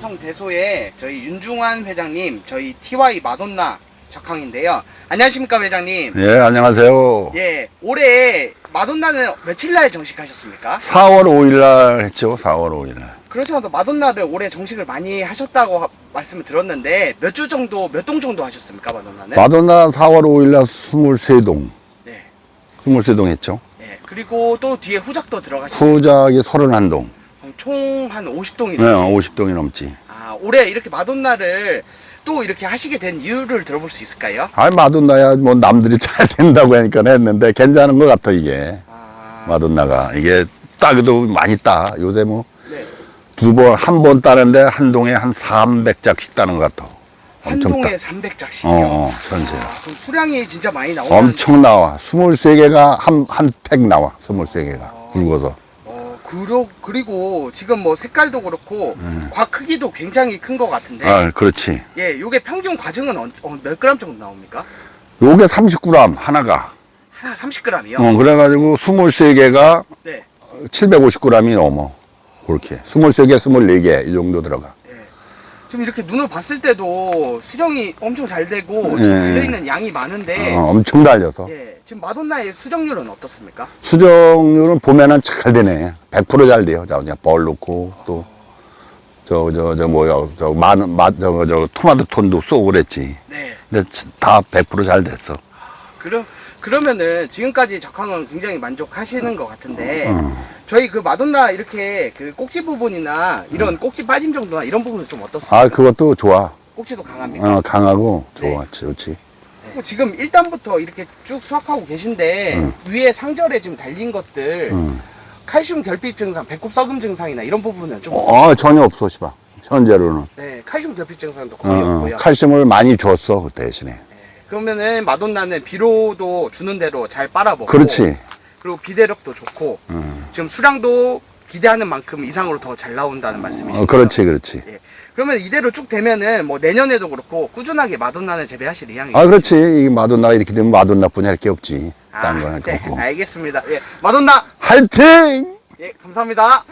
음성 대소의 저희 윤중환 회장님, 저희 TY 마돈나 적항인데요. 안녕하십니까 회장님? 예, 안녕하세요. 예, 올해 마돈나는 며칠 날 정식하셨습니까? 4월 5일 날 했죠. 4월 5일 날. 그렇지 않아도 마돈나를 올해 정식을 많이 하셨다고 하- 말씀을 들었는데 몇 주 정도, 몇 동 정도 하셨습니까 마돈나는? 마돈나 4월 5일 날 23동. 네. 23동 했죠. 예, 그리고 또 뒤에 후작도 들어가시고 후작이 31동. 총 한 50동이 네, 50동이 넘지. 아, 올해 이렇게 마돈나를 또 이렇게 하시게 된 이유를 들어볼 수 있을까요? 아, 마돈나야 뭐 남들이 잘 된다고 하니까 했는데 괜찮은 것 같아, 이게. 아, 마돈나가. 이게 따기도 많이 따. 요새 뭐 네. 두 번, 한 번 따는데 한 동에 한 300짝씩 따는 것 같아. 한 엄청 동에 따. 300짝씩이요. 어, 어, 전세. 아, 그럼 수량이 진짜 많이 나오는 엄청 나와. 23개가 한, 한 팩 나와. 23개가. 굵어서. 어, 그러, 그리고 지금 뭐 색깔도 그렇고 과 크기도 굉장히 큰 것 같은데 음. 아, 그렇지. 예, 요게 평균 과정은 어, 어, 몇 그램 정도 나옵니까? 요게 30g 하나가. 하나 30g이요? 어, 그래가지고 23개가 네. 750g이 넘어. 그렇게. 23개, 24개 이 정도 들어가. 예. 지금 이렇게 눈을 봤을 때도 수정이 엄청 잘 되고 예. 지금 달려있는 양이 많은데 어, 엄청 달려서. 예, 지금 마돈나의 수정률은 어떻습니까? 수정률은 봄에는 잘 되네. 100%잘 돼요. 자, 그냥 벌 넣고 또, 저, 저, 저, 뭐야, 저, 많은, 마, 저, 저, 토마토 톤도 쏘고 그랬지. 네. 근데 다 100%잘 됐어. 그럼 그러면은 지금까지 적항은 굉장히 만족하시는 것 같은데 어. 저희 그 마돈나 이렇게 그 꼭지 부분이나 이런 꼭지 빠짐 정도나 이런 부분은 좀 어떻습니까? 아, 그것도 좋아. 꼭지도 강합니까? 어, 강하고 좋아. 네. 좋지. 그리고 지금 1단부터 이렇게 쭉 수확하고 계신데 음. 위에 상절에 지금 달린 것들 응. 칼슘 결핍 증상, 배꼽 썩음 증상이나 이런 부분은 좀 어, 전혀 없어, 씨발. 현재로는. 네, 칼슘 결핍 증상도 어, 거의 어, 없고요. 칼슘을 많이 줬어, 그 대신에. 그러면은 마돈나는 비료도 주는 대로 잘 빨아먹고 그렇지. 그리고 비대력도 좋고 응. 지금 수량도 기대하는 만큼 이상으로 더 잘 나온다는 말씀이시죠? 어, 그렇지, 그렇지. 그러면 이대로 쭉 되면은 뭐 내년에도 그렇고 꾸준하게 마돈나는 재배하실 의향이 아, 그렇지. 이 마돈나 이렇게 되면 마돈나 뿐이 할 게 없지. 딴 거는 네, 없고. 알겠습니다. 예, 마돈나 화이팅! 예, 감사합니다.